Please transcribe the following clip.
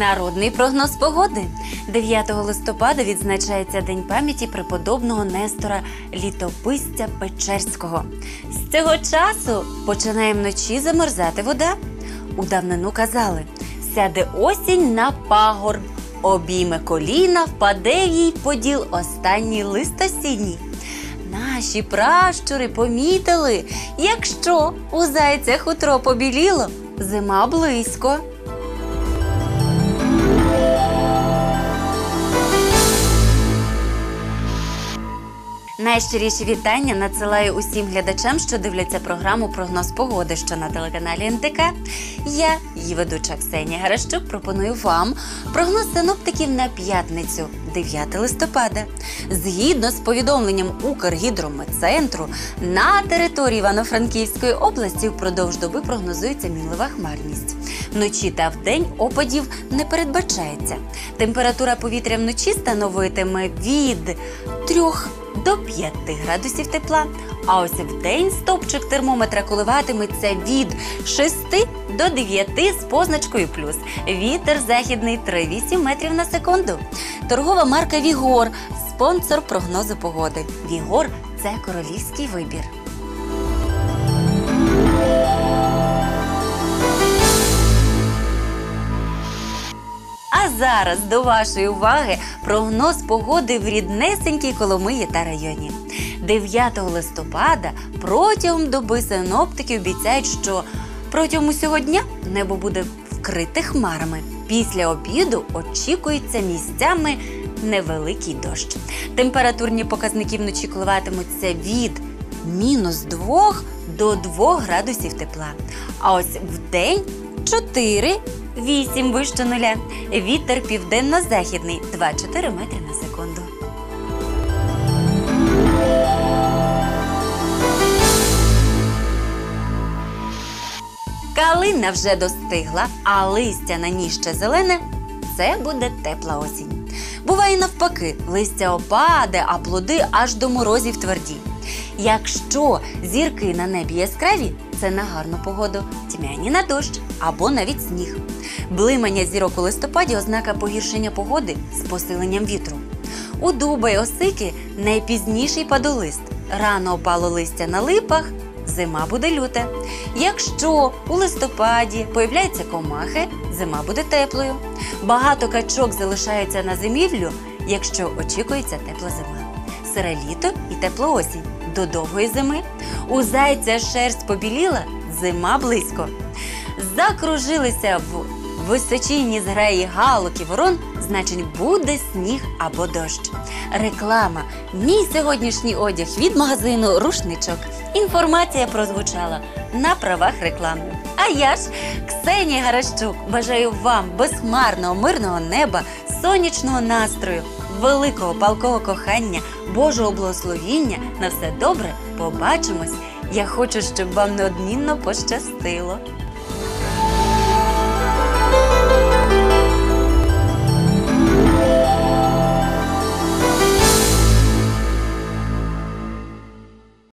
Народний прогноз погоди 9 листопада відзначається День пам'яті преподобного Нестора Літописця Печерського. З цього часу починає вночі замерзати вода. У давнину казали: сяде осінь на пагорб, обійме коліна, впаде їй поділ останній лист осінній. Наші пращури помітили, якщо у зайця хутро побіліло, зима близько. Найщиріші вітання надсилаю усім глядачам, що дивляться програму Прогноз погоди, що на телеканалі НТК. Я, її ведуча Ксенія Гаращук, пропоную вам прогноз синоптиків на п'ятницю, 9 листопада. Згідно з повідомленням Укргідрометцентру, на території Івано-Франківської області впродовж доби прогнозується мінлива хмарність. Вночі та вдень опадів не передбачається. Температура повітря вночі становитиме від 3 до 5 градусів тепла. А ось в день стопчик термометра коливатиметься від 6 до 9 з позначкою плюс. Вітер західний 3,8 метрів на секунду. Торгова марка Вігор спонсор прогнозу погоди. Вігор це королівський вибір. Зараз до вашої уваги прогноз погоди в ріднесенькій Коломиї та районі. 9 листопада протягом доби синоптики обіцяють, що протягом усього дня небо буде вкрите хмарами. Після обіду очікується місцями невеликий дощ. Температурні показники вночі коливатимуться від мінус 2 до 2 градусів тепла. А ось в день 4 8 вище нуля. Вітер південно-західний 2-4 метри на секунду. Калина вже достигла, а листя на ній ще зелене. Це буде тепла осінь. Буває навпаки, листя опаде, а плоди аж до морозів тверді. Якщо зірки на небі яскраві, це на гарну погоду, тьмяні на дощ або навіть сніг. Блимання зірок у листопаді ознака погіршення погоди з посиленням вітру. У дуба й осики найпізніший падолист. Рано опало листя на липах, зима буде люта. Якщо у листопаді появляються комахи, зима буде теплою. Багато качок залишаються на зимівлю, якщо очікується тепла зима. Сире літо і тепло осінь до довгої зими. У зайця шерсть побіліла, зима близько. Закружилися в височинні зграї галок і ворон, значить буде сніг або дощ. Реклама. Мій сьогоднішній одяг від магазину Рушничок. Інформація прозвучала на правах реклами. А я ж, Ксенія Гаращук, бажаю вам безхмарного, мирного неба, сонячного настрою, великого палкого кохання, Божого благословіння. На все добре. Побачимось. Я хочу, щоб вам неодмінно пощастило.